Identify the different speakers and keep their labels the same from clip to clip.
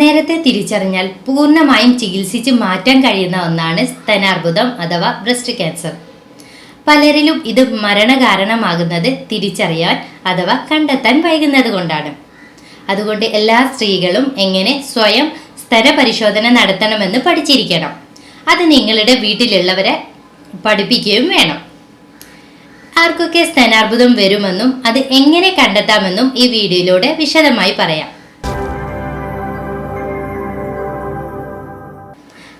Speaker 1: നേരത്തെ തിരിച്ചറിഞ്ഞാൽ പൂർണമായും ചികിത്സിച്ച് മാറ്റാൻ കഴിയുന്ന ഒന്നാണ് സ്തനാർബുദം അഥവാ ബ്രസ്റ്റ് ക്യാൻസർ. പലരിലും ഇത് മരണകാരണമാകുന്നത് തിരിച്ചറിയാൻ അഥവാ കണ്ടെത്താൻ വൈകുന്നത് കൊണ്ടാണ്. അതുകൊണ്ട് എല്ലാ സ്ത്രീകളും എങ്ങനെ സ്വയം സ്തന പരിശോധന നടത്തണമെന്ന് പഠിച്ചിരിക്കണം. അത് നിങ്ങളുടെ വീട്ടിലുള്ളവരെ പഠിപ്പിക്കുകയും വേണം. ആർക്കൊക്കെ സ്തനാർബുദം വരുമെന്നും അത് എങ്ങനെ കണ്ടെത്താമെന്നും ഈ വീഡിയോയിലൂടെ വിശദമായി പറയാം.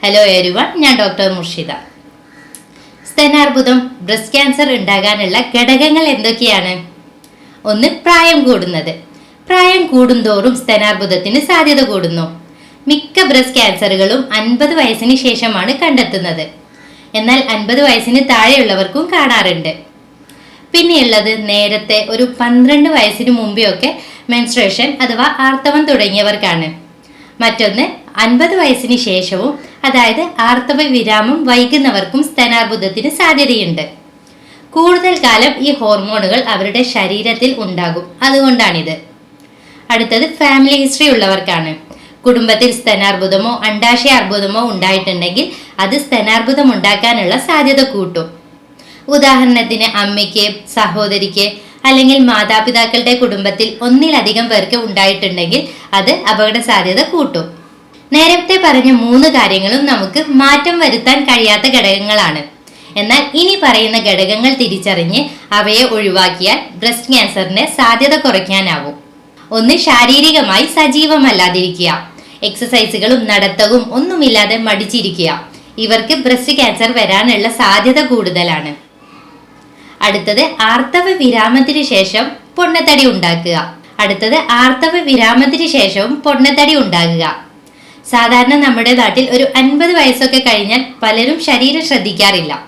Speaker 1: ഹലോ എരുവൺ ഞാൻ ഡോക്ടർ മുർഷിദ. സ്തനാർബുദം ബ്രസ്റ്റ് ക്യാൻസർ ഉണ്ടാകാനുള്ള ഘടകങ്ങൾ എന്തൊക്കെയാണ്? ഒന്ന് പ്രായം കൂടുന്നത്. പ്രായം കൂടുന്തോറും സ്തനാർബുദത്തിന് സാധ്യത കൂടുന്നു. മിക്ക ബ്രസ്റ്റ് ക്യാൻസറുകളും അൻപത് വയസ്സിന് ശേഷമാണ് കണ്ടെത്തുന്നത്. എന്നാൽ അൻപത് വയസ്സിന് താഴെയുള്ളവർക്കും കാണാറുണ്ട്. പിന്നെയുള്ളത് നേരത്തെ ഒരു പന്ത്രണ്ട് വയസ്സിന് മുമ്പെയൊക്കെ മെൻസ്ട്രേഷൻ അഥവാ ആർത്തവം തുടങ്ങിയവർക്കാണ്. മറ്റൊന്ന് അൻപത് വയസ്സിന് ശേഷവും അതായത് ആർത്തവ വിരാമം വൈകുന്നവർക്കും സ്തനാർബുദത്തിന് സാധ്യതയുണ്ട്. കൂടുതൽ കാലം ഈ ഹോർമോണുകൾ അവരുടെ ശരീരത്തിൽ ഉണ്ടാകും. അതുകൊണ്ടാണിത്. അടുത്തത് ഫാമിലി ഹിസ്റ്ററി ഉള്ളവർക്കാണ്. കുടുംബത്തിൽ സ്തനാർബുദമോ അണ്ടാശയ അർബുദമോ ഉണ്ടായിട്ടുണ്ടെങ്കിൽ അത് സ്തനാർബുദം ഉണ്ടാക്കാനുള്ള സാധ്യത കൂട്ടും. ഉദാഹരണത്തിന് അമ്മയ്ക്ക് സഹോദരിക്ക് അല്ലെങ്കിൽ മാതാപിതാക്കളുടെ കുടുംബത്തിൽ ഒന്നിലധികം പേർക്ക് ഉണ്ടായിട്ടുണ്ടെങ്കിൽ അത് അപകട സാധ്യത കൂട്ടും. നേരത്തെ പറഞ്ഞ മൂന്ന് കാര്യങ്ങളും നമുക്ക് മാറ്റം വരുത്താൻ കഴിയാത്ത ഘടകങ്ങളാണ്. എന്നാൽ ഇനി പറയുന്ന ഘടകങ്ങൾ തിരിച്ചറിഞ്ഞ് അവയെ ഒഴിവാക്കിയാൽ ബ്രസ്റ്റ് ക്യാൻസറിന് സാധ്യത കുറയ്ക്കാനാവും. ഒന്ന് ശാരീരികമായി സജീവമല്ലാതിരിക്കുക. എക്സസൈസുകളും നടത്തവും ഒന്നുമില്ലാതെ മടിച്ചിരിക്കുക. ഇവർക്ക് ബ്രസ്റ്റ് ക്യാൻസർ വരാനുള്ള സാധ്യത കൂടുതലാണ്. അടുത്തത് ആർത്തവ വിരാമത്തിന് ശേഷം പൊണ്ണത്തടി ഉണ്ടാക്കുക. അടുത്തത് ആർത്തവ വിരാമത്തിന് ശേഷവും പൊണ്ണത്തടി ഉണ്ടാകുക സാധാരണ നമ്മുടെ നാട്ടിൽ ഒരു അൻപത് വയസ്സൊക്കെ കഴിഞ്ഞാൽ പലരും ശരീരം ശ്രദ്ധിക്കാറില്ല.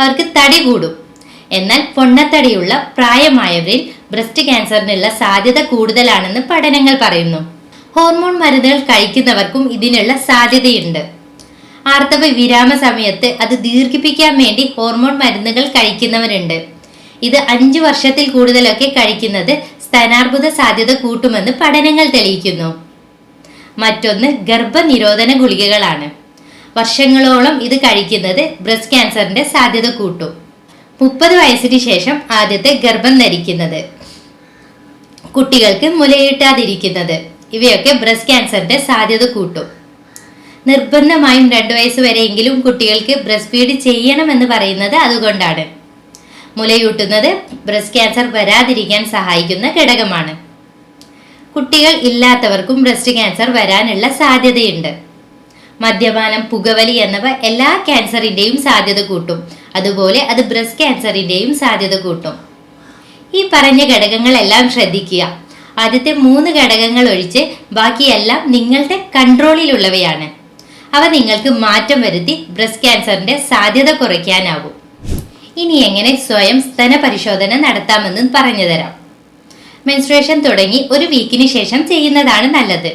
Speaker 1: അവർക്ക് തടി കൂടും. എന്നാൽ പൊണ്ണത്തടിയുള്ള പ്രായമായവരിൽ ബ്രസ്റ്റ് ക്യാൻസറിനുള്ള സാധ്യത കൂടുതലാണെന്ന് പഠനങ്ങൾ പറയുന്നു. ഹോർമോൺ മരുന്നുകൾ കഴിക്കുന്നവർക്കും ഇതിനുള്ള സാധ്യതയുണ്ട്. ആർത്തവ വിരാമ സമയത്ത് അത് ദീർഘിപ്പിക്കാൻ വേണ്ടി ഹോർമോൺ മരുന്നുകൾ കഴിക്കുന്നവരുണ്ട്. ഇത് അഞ്ചു വർഷത്തിൽ കൂടുതലൊക്കെ കഴിക്കുന്നത് സ്തനാർബുദ സാധ്യത കൂട്ടുമെന്ന് പഠനങ്ങൾ തെളിയിക്കുന്നു. മറ്റൊന്ന് ഗർഭനിരോധന ഗുളികകളാണ്. വർഷങ്ങളോളം ഇത് കഴിക്കുന്നത് ബ്രസ്റ്റ് ക്യാൻസറിന്റെ സാധ്യത കൂട്ടും. മുപ്പത് വയസ്സിന് ശേഷം ആദ്യത്തെ ഗർഭം ധരിക്കുന്നത്. കുട്ടികൾക്ക് മുലയിട്ടാതിരിക്കുന്നത്. ഇവയൊക്കെ ബ്രസ്റ്റ് ക്യാൻസറിന്റെ സാധ്യത കൂട്ടും. നിർബന്ധമായും രണ്ടു വയസ്സ് വരെയെങ്കിലും കുട്ടികൾക്ക് ബ്രസ്റ്റ് ഫീഡ് ചെയ്യണമെന്ന് പറയുന്നത് അതുകൊണ്ടാണ്. മുലയൂട്ടുന്നത് ബ്രസ്റ്റ് ക്യാൻസർ വരാതിരിക്കാൻ സഹായിക്കുന്ന ഘടകമാണ്. കുട്ടികൾ ഇല്ലാത്തവർക്കും ബ്രസ്റ്റ് ക്യാൻസർ വരാനുള്ള സാധ്യതയുണ്ട്. മദ്യപാനം പുകവലി എന്നിവ എല്ലാ ക്യാൻസറിന്റെയും സാധ്യത കൂട്ടും. അതുപോലെ അത് ബ്രസ്റ്റ് ക്യാൻസറിന്റെയും സാധ്യത കൂട്ടും. ഈ പറഞ്ഞ ഘടകങ്ങളെല്ലാം ശ്രദ്ധിക്കുക. ആദ്യത്തെ മൂന്ന് ഘടകങ്ങൾ ഒഴിച്ച് ബാക്കിയെല്ലാം നിങ്ങളുടെ കൺട്രോളിലുള്ളവയാണ്. അവ നിങ്ങൾക്ക് മാറ്റം വരുത്തി ബ്രസ്റ്റ് ക്യാൻസറിന്റെ സാധ്യത കുറയ്ക്കാനാവും ഇനി എങ്ങനെ സ്വയം സ്തന പരിശോധന നടത്താമെന്ന് പറഞ്ഞു തരാം. മെൻസ്ട്രേഷൻ തുടങ്ങി ഒരു വീക്കിന് ശേഷം ചെയ്യുന്നതാണ് നല്ലത്.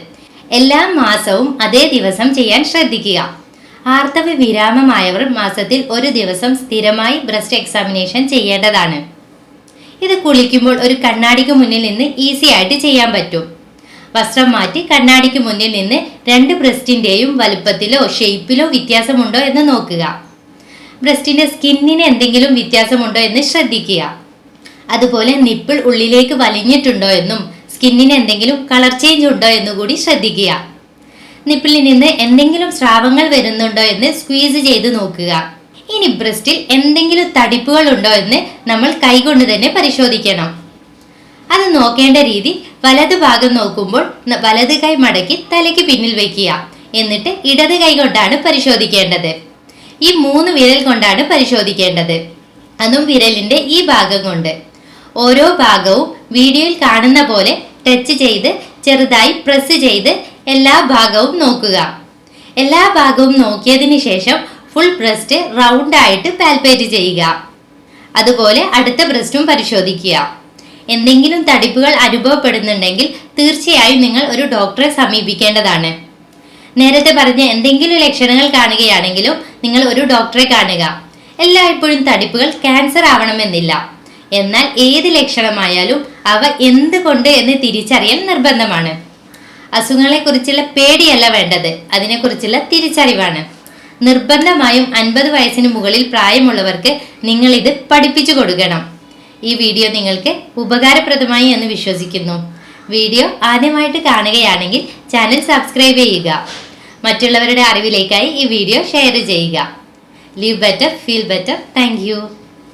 Speaker 1: എല്ലാ മാസവും അതേ ദിവസം ചെയ്യാൻ ശ്രദ്ധിക്കുക. ആർത്തവ വിരാമമായവർ മാസത്തിൽ ഒരു ദിവസം സ്ഥിരമായി ബ്രസ്റ്റ് എക്സാമിനേഷൻ ചെയ്യേണ്ടതാണ്. ഇത് കുളിക്കുമ്പോൾ ഒരു കണ്ണാടിക്ക് മുന്നിൽ നിന്ന് ഈസി ആയിട്ട് ചെയ്യാൻ പറ്റും. വസ്ത്രം മാറ്റി കണ്ണാടിക്ക് മുന്നിൽ നിന്ന് രണ്ട് ബ്രസ്റ്റിന്റെയും വലുപ്പത്തിലോ ഷേപ്പിലോ വ്യത്യാസമുണ്ടോ എന്ന് നോക്കുക. ബ്രസ്റ്റിന്റെ സ്കിന്നിന് എന്തെങ്കിലും വ്യത്യാസമുണ്ടോ എന്ന് ശ്രദ്ധിക്കുക. അതുപോലെ നിപ്പിൾ ഉള്ളിലേക്ക് വലിഞ്ഞിട്ടുണ്ടോ എന്നും സ്കിന്നിന് എന്തെങ്കിലും കളർ ചേഞ്ച് ഉണ്ടോ എന്നും കൂടി ശ്രദ്ധിക്കുക. നിപ്പിളിൽ നിന്ന് എന്തെങ്കിലും സ്രാവങ്ങൾ വരുന്നുണ്ടോ എന്ന് സ്ക്വീസ് ചെയ്ത് നോക്കുക. ഇനി ബ്രസ്റ്റിൽ എന്തെങ്കിലും തടിപ്പുകൾ ഉണ്ടോ എന്ന് നമ്മൾ കൈകൊണ്ട് തന്നെ പരിശോധിക്കണം. അത് നോക്കേണ്ട രീതി വലത് ഭാഗം നോക്കുമ്പോൾ വലത് കൈ മടക്കി തലയ്ക്ക് പിന്നിൽ വെക്കുക. എന്നിട്ട് ഇടത് കൈ കൊണ്ടാണ് പരിശോധിക്കേണ്ടത്. ഈ മൂന്ന് വിരൽ കൊണ്ടാണ് പരിശോധിക്കേണ്ടത്. അതും വിരലിന്റെ ഈ ഭാഗം കൊണ്ട്. ഓരോ ഭാഗവും വീഡിയോയിൽ കാണുന്ന പോലെ ടച്ച് ചെയ്ത് ചെറുതായി പ്രസ് ചെയ്ത് എല്ലാ ഭാഗവും നോക്കുക. എല്ലാ ഭാഗവും നോക്കിയതിന് ശേഷം ഫുൾ ബ്രസ്റ്റ് റൗണ്ട് ആയിട്ട് പാൽപേറ്റ് ചെയ്യുക. അതുപോലെ അടുത്ത ബ്രസ്റ്റും പരിശോധിക്കുക. എന്തെങ്കിലും തടിപ്പുകൾ അനുഭവപ്പെടുന്നുണ്ടെങ്കിൽ തീർച്ചയായും നിങ്ങൾ ഒരു ഡോക്ടറെ സമീപിക്കേണ്ടതാണ്. നേരത്തെ പറഞ്ഞ എന്തെങ്കിലും ലക്ഷണങ്ങൾ കാണുകയാണെങ്കിലും നിങ്ങൾ ഒരു ഡോക്ടറെ കാണുക. എല്ലായ്പ്പോഴും തടിപ്പുകൾ ക്യാൻസർ ആവണമെന്നില്ല. എന്നാൽ ഏത് ലക്ഷണമായാലും അവ എന്തുകൊണ്ട് എന്ന് തിരിച്ചറിയൽ നിർബന്ധമാണ്. അസുഖങ്ങളെക്കുറിച്ചുള്ള പേടിയല്ല വേണ്ടത് അതിനെക്കുറിച്ചുള്ള തിരിച്ചറിവാണ്. നിർബന്ധമായും അൻപത് വയസ്സിന് മുകളിൽ പ്രായമുള്ളവർക്ക് നിങ്ങൾ ഇത് പഠിപ്പിച്ചു കൊടുക്കണം. ഈ വീഡിയോ നിങ്ങൾക്ക് ഉപകാരപ്രദമായി എന്ന് വിശ്വസിക്കുന്നു. വീഡിയോ ആദ്യമായിട്ട് കാണുകയാണെങ്കിൽ ചാനൽ സബ്സ്ക്രൈബ് ചെയ്യുക. മറ്റുള്ളവരുടെ അറിവിലേക്കായി ഈ വീഡിയോ ഷെയർ ചെയ്യുക. Live better feel better thank